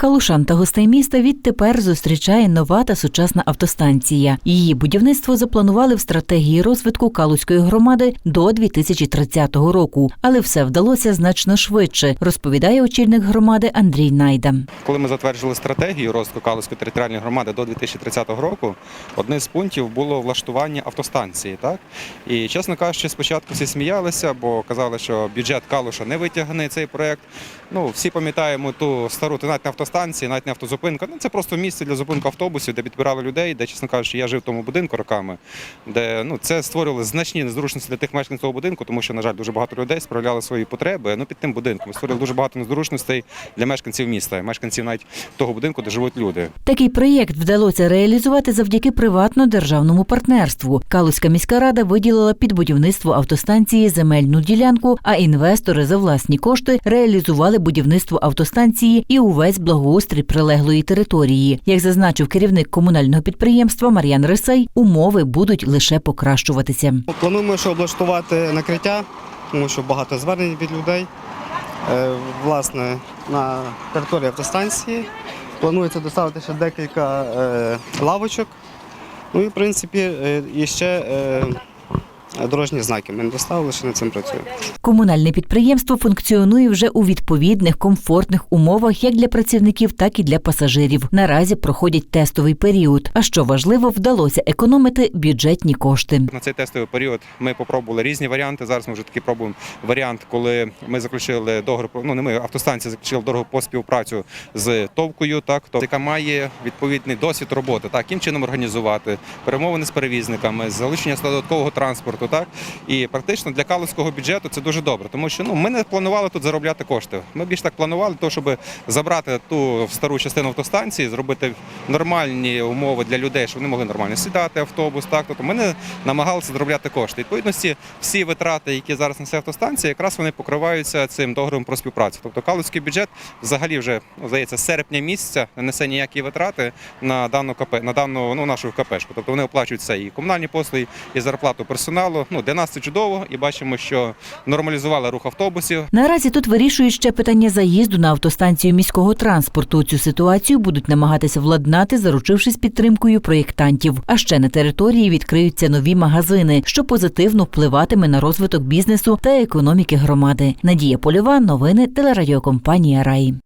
Калушан та гостей міста відтепер зустрічає нова та сучасна автостанція. Її будівництво запланували в стратегії розвитку Калузької громади до 2030 року, але все вдалося значно швидше, розповідає очільник громади Андрій Найда. Коли ми затверджували стратегію розвитку Калузької територіальної громади до 2030 року, одним з пунктів було влаштування автостанції. Так? І, чесно кажучи, спочатку всі сміялися, бо казали, що бюджет Калуша не витягне цей проект. Ну, всі пам'ятаємо ту стару, навіть не автостанції, навіть не автозупинка. Ну, це просто місце для зупинку автобусів, де підбирали людей, де, чесно кажучи, я жив в тому будинку роками, де ну, це створювали значні незручності для тих мешканців цього будинку, тому що, на жаль, дуже багато людей справляли свої потреби ну, під тим будинком. Створили дуже багато незручностей для мешканців міста, мешканців навіть того будинку, де живуть люди. Такий проєкт вдалося реалізувати завдяки приватно-державному партнерству. Калузька міська рада виділила під будівництво автостанції земельну ділянку, а інвестори за власні кошти реалізували будівництво автостанції і увесь благоустрій прилеглої території. Як зазначив керівник комунального підприємства Мар'ян Рисай, умови будуть лише покращуватися. Плануємо, що облаштувати накриття, тому що багато звернень від людей. Е, Власне, на території автостанції планується доставити ще декілька е, лавочок. Ну і в принципі е, і ще дорожні знаки. Ми не доставили, ще над цим працюємо. Комунальне підприємство функціонує вже у відповідних комфортних умовах як для працівників, так і для пасажирів. Наразі проходять тестовий період. А що важливо, вдалося економити бюджетні кошти. На цей тестовий період ми попробували різні варіанти. Зараз ми вже таки пробуємо варіант, коли ми заключили договір. про- Ну не ми автостанція заключила договір по співпрацю з товкою, так то яка має відповідний досвід роботи, так яким чином організувати перемовини з перевізниками, залучення додаткового транспорту. Так і практично для калузького бюджету це дуже добре, тому що ну ми не планували тут заробляти кошти. Ми більш так планували, то щоб забрати ту стару частину автостанції, зробити нормальні умови для людей, щоб вони могли нормально сідати автобус. Так, тобто ми не намагалися заробляти кошти. Відповідності, всі витрати, які зараз несе автостанція, якраз вони покриваються цим договором про співпрацю. Тобто калузький бюджет взагалі вже ну, здається серпня місяця не несе ніякі витрати на дану КП, на дану ну, нашу КПшку. Тобто вони оплачують все і комунальні послуги, і зарплату персоналу. Ну для нас це чудово, і бачимо, що нормалізували рух автобусів. Наразі тут вирішують ще питання заїзду на автостанцію міського транспорту. Цю ситуацію будуть намагатися владнати, заручившись підтримкою проєктантів. А ще на території відкриються нові магазини, що позитивно впливатиме на розвиток бізнесу та економіки громади. Надія Польова, новини телерадіокомпанія Раї.